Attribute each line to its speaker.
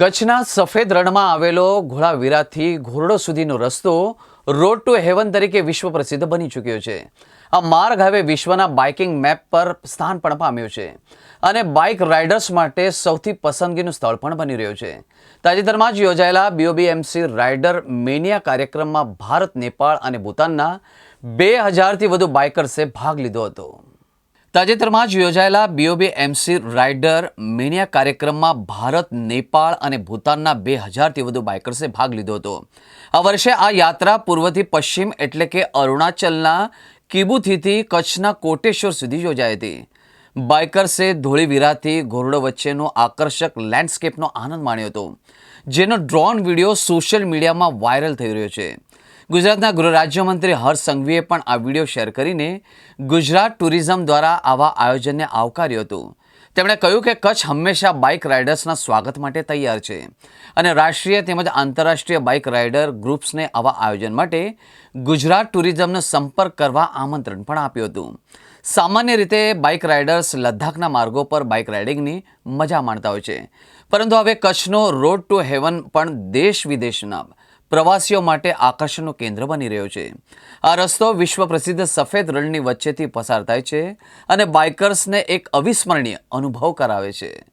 Speaker 1: કચ્છના સફેદ રણમાં આવેલો ઘોડાવીરાથી ઘોરડો સુધીનો રસ્તો રોડ ટુ હેવન તરીકે વિશ્વ પ્રસિદ્ધ બની ચૂક્યો છે. આ માર્ગ હવે વિશ્વના બાઇકિંગ મેપ પર સ્થાન પણ પામ્યો છે અને બાઇક રાઇડર્સ માટે સૌથી પસંદગીનું સ્થળ પણ બની રહ્યું છે. તાજેતરમાં જ યોજાયેલા બીઓબીએમસી રાઇડર મેનિયા કાર્યક્રમમાં ભારત, નેપાળ અને ભૂતાનના બે હજારથી વધુ બાઇકર્સે ભાગ લીધો હતો. તાજેતરમાં જ યોજાયેલા બીઓબી એમસી રાઇડર મેનિયા કાર્યક્રમમાં ભારત, નેપાળ અને ભૂતાનના બે હજારથી વધુ બાઇકર્સે ભાગ લીધો હતો. આ વર્ષે આ યાત્રા પૂર્વથી પશ્ચિમ એટલે કે અરુણાચલના કિબુથીથી કચ્છના કોટેશ્વર સુધી યોજાઈ હતી. બાઇકર્સે ધોળીવીરાથી ઘોરડો વચ્ચેનો આકર્ષક લેન્ડસ્કેપનો આનંદ માણ્યો હતો, જેનો ડ્રોન વીડિયો સોશિયલ મીડિયામાં વાયરલ થઈ રહ્યો છે. ગુજરાતના ગૃહ રાજ્યમંત્રી હર્ષ સંઘવીએ પણ આ વીડિયો શેર કરીને ગુજરાત ટુરિઝમ દ્વારા આવા આયોજનને આવકાર્યું હતું. તેમણે કહ્યું કે કચ્છ હંમેશા બાઇક રાઇડર્સના સ્વાગત માટે તૈયાર છે અને રાષ્ટ્રીય તેમજ આંતરરાષ્ટ્રીય બાઇક રાઇડર ગ્રુપ્સને આવા આયોજન માટે ગુજરાત ટુરિઝમનો સંપર્ક કરવા આમંત્રણ પણ આપ્યું હતું. સામાન્ય રીતે બાઇક રાઇડર્સ લદ્દાખના માર્ગો પર બાઇક રાઇડિંગની મજા માણતા હોય છે. પરંતુ હવે કચ્છનો રોડ ટુ હેવન પણ દેશ વિદેશના પ્રવાસીઓ માટે આકર્ષણનું કેન્દ્ર બની રહ્યો છે. આ રસ્તો વિશ્વ પ્રસિદ્ધ સફેદ રણની વચ્ચેથી પસાર થાય છે અને બાઇકર્સને એક અવિસ્મરણીય અનુભવ કરાવે છે.